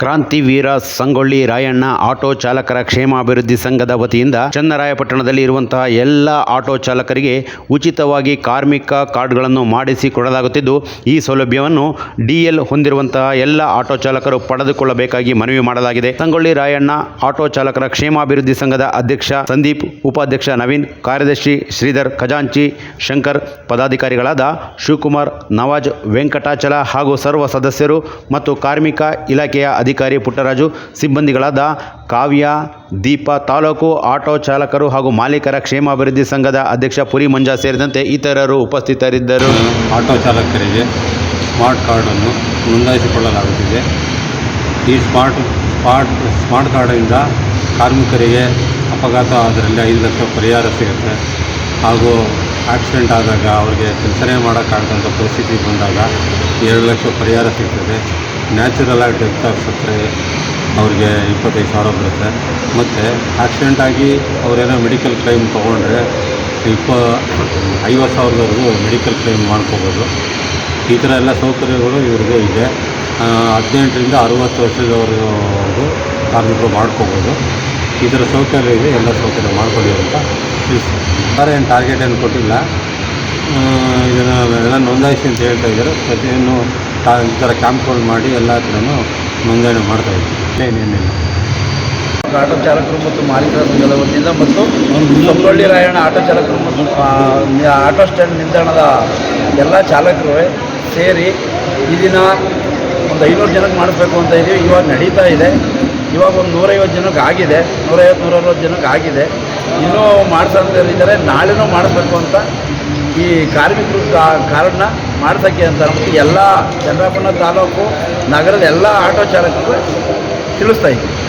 ಕ್ರಾಂತಿವೀರ Sangolli Rayanna auto ಚಾಲಕರ ಕ್ಷೇಮಾಭಿವೃದ್ಧಿ ಸಂಘದ ವತಿಯಿಂದ ಚನ್ನರಾಯಪಟ್ಟಣದಲ್ಲಿ ಇರುವಂತಹ ಎಲ್ಲ ಆಟೋ ಚಾಲಕರಿಗೆ ಉಚಿತವಾಗಿ ಕಾರ್ಮಿಕ ಕಾರ್ಡ್ಗಳನ್ನು ಮಾಡಿಸಿ ಕೊಡಲಾಗುತ್ತಿದ್ದು, ಈ ಸೌಲಭ್ಯವನ್ನು ಡಿಎಲ್ ಹೊಂದಿರುವಂತಹ ಎಲ್ಲ ಆಟೋ ಚಾಲಕರು ಪಡೆದುಕೊಳ್ಳಬೇಕಾಗಿ ಮನವಿ ಮಾಡಲಾಗಿದೆ. ಸಂಗೊಳ್ಳಿ ರಾಯಣ್ಣ ಆಟೋ ಚಾಲಕರ ಕ್ಷೇಮಾಭಿವೃದ್ಧಿ ಸಂಘದ ಅಧ್ಯಕ್ಷ ಸಂದೀಪ್, ಉಪಾಧ್ಯಕ್ಷ ನವೀನ್, ಕಾರ್ಯದರ್ಶಿ ಶ್ರೀಧರ್ ಖಜಾಂಚಿ, ಶಂಕರ್, ಪದಾಧಿಕಾರಿಗಳಾದ ಶಿವಕುಮಾರ್, ನವಾಜ್, ವೆಂಕಟಾಚಲ ಹಾಗೂ ಸರ್ವ ಸದಸ್ಯರು ಮತ್ತು ಕಾರ್ಮಿಕ ಇಲಾಖೆಯ ಅಧಿಕಾರಿ ಪುಟ್ಟರಾಜು, ಸಿಬ್ಬಂದಿಗಳಾದ ಕಾವ್ಯ, ದೀಪ, ತಾಲೂಕು ಆಟೋ ಚಾಲಕರು ಹಾಗೂ ಮಾಲೀಕರ ಕ್ಷೇಮಾಭಿವೃದ್ಧಿ ಸಂಘದ ಅಧ್ಯಕ್ಷ ಪುರಿ ಮಂಜಾ ಸೇರಿದಂತೆ ಇತರರು ಉಪಸ್ಥಿತರಿದ್ದರು. ಆಟೋ ಚಾಲಕರಿಗೆ ಸ್ಮಾರ್ಟ್ ಕಾರ್ಡನ್ನು ನೋಂದಾಯಿಸಿಕೊಳ್ಳಲಾಗುತ್ತಿದೆ. ಈ ಸ್ಮಾರ್ಟ್ ಸ್ಮಾರ್ಟ್ ಸ್ಮಾರ್ಟ್ ಕಾರ್ಡಿಂದ ಕಾರ್ಮಿಕರಿಗೆ ಅಪಘಾತ ಅದರಲ್ಲಿ ಐದು ಲಕ್ಷ ಪರಿಹಾರ ಸಿಗುತ್ತೆ. ಹಾಗೂ ಆಕ್ಸಿಡೆಂಟ್ ಆದಾಗ ಅವರಿಗೆ ಕೆಲಸನೇ ಮಾಡೋಕ್ಕಾಗದಂಥ ಪರಿಸ್ಥಿತಿ ಬಂದಾಗ ಎರಡು ಲಕ್ಷ ಪರಿಹಾರ ಸಿಗ್ತದೆ. ನ್ಯಾಚುರಲ್ ಆಗಿ ಡೆತ್ ಸತ್ತರೆ ಅವ್ರಿಗೆ ಇಪ್ಪತ್ತೈದು ಸಾವಿರ ಬರುತ್ತೆ. ಮತ್ತು ಆಕ್ಸಿಡೆಂಟ್ ಆಗಿ ಅವರೇನೋ ಮೆಡಿಕಲ್ ಕ್ಲೈಮ್ ತೊಗೊಂಡ್ರೆ ಇಪ್ಪ, ಐವತ್ತು ಸಾವಿರದವರೆಗೂ ಮೆಡಿಕಲ್ ಕ್ಲೈಮ್ ಮಾಡ್ಕೋಬೋದು. ಈ ಥರ ಎಲ್ಲ ಸೌಕರ್ಯಗಳು ಇವ್ರಿಗೆ ಇದೆ. ಹದಿನೆಂಟರಿಂದ ಅರುವತ್ತು ವರ್ಷದವರೆಗೂ ಕಾರ್ಮಿಕರು ಮಾಡ್ಕೋಬೋದು. ಈ ಥರ ಸೌಕರ್ಯ ಇದೆ, ಎಲ್ಲ ಸೌಕರ್ಯ ಮಾಡ್ಕೊಳ್ಳಿ ಅಂತ ತಿಳಿಸ್ತಾರೆ ಏನು ಟಾರ್ಗೆಟ್ ಏನು ಕೊಟ್ಟಿಲ್ಲ. ಇದನ್ನು ಎಲ್ಲ ನೋಂದಾಯಿಸಿ ಅಂತ ಹೇಳ್ತಾ ಇದ್ದಾರೆ. ಪ್ರತಿಯೊಂದು ತಾ ಈ ಥರ ಕ್ಯಾಂಪ್ಗಳು ಮಾಡಿ ಎಲ್ಲ ಕಡೆನೂ ನೋಂದಣಿ ಮಾಡ್ತಾ ಇದ್ದೀವಿ ಏನೇನಿಲ್ಲ ಆಟೋ ಚಾಲಕರು ಮತ್ತು ಮಾಲೀಕರ ಸಂಘದ ವತಿಯಿಂದ ಮತ್ತು ಸಂಗೊಳ್ಳಿ ರಾಯಣ್ಣ ಆಟೋ ಚಾಲಕರು ಮತ್ತು ಆಟೋ ಸ್ಟ್ಯಾಂಡ್ ನಿಲ್ದಾಣದ ಎಲ್ಲ ಚಾಲಕರು ಸೇರಿ ಈ ದಿನ ಒಂದು ಐನೂರು ಜನಕ್ಕೆ ಮಾಡಬೇಕು ಅಂತ ಇದ್ದೀವಿ ಇವಾಗ ನಡೀತಾ ಇದೆ. ಇವಾಗ ಒಂದು ನೂರೈವತ್ತು ಜನಕ್ಕೆ ಆಗಿದೆ. ನೂರೈವತ್ತು ನೂರೈವತ್ತು ಜನಕ್ಕೆ ಆಗಿದೆ. ಇನ್ನೂ ಇದ್ದಾರೆ. ನಾಳೆನೂ ಮಾಡಬೇಕು ಅಂತ ಈ ಕಾರ್ಮಿಕರು ಕಾರ್ಡ್ನ ಮಾಡ್ಸೋಕ್ಕೆ ಅಂತ ಅಂದ್ಬಿಟ್ಟು ಎಲ್ಲ ಚಂದ್ರಾಪುರ ತಾಲೂಕು ನಗರದ ಎಲ್ಲ ಆಟೋ ಚಾಲಕರು ತಿಳಿಸ್ತಾ ಇದ್ದೀವಿ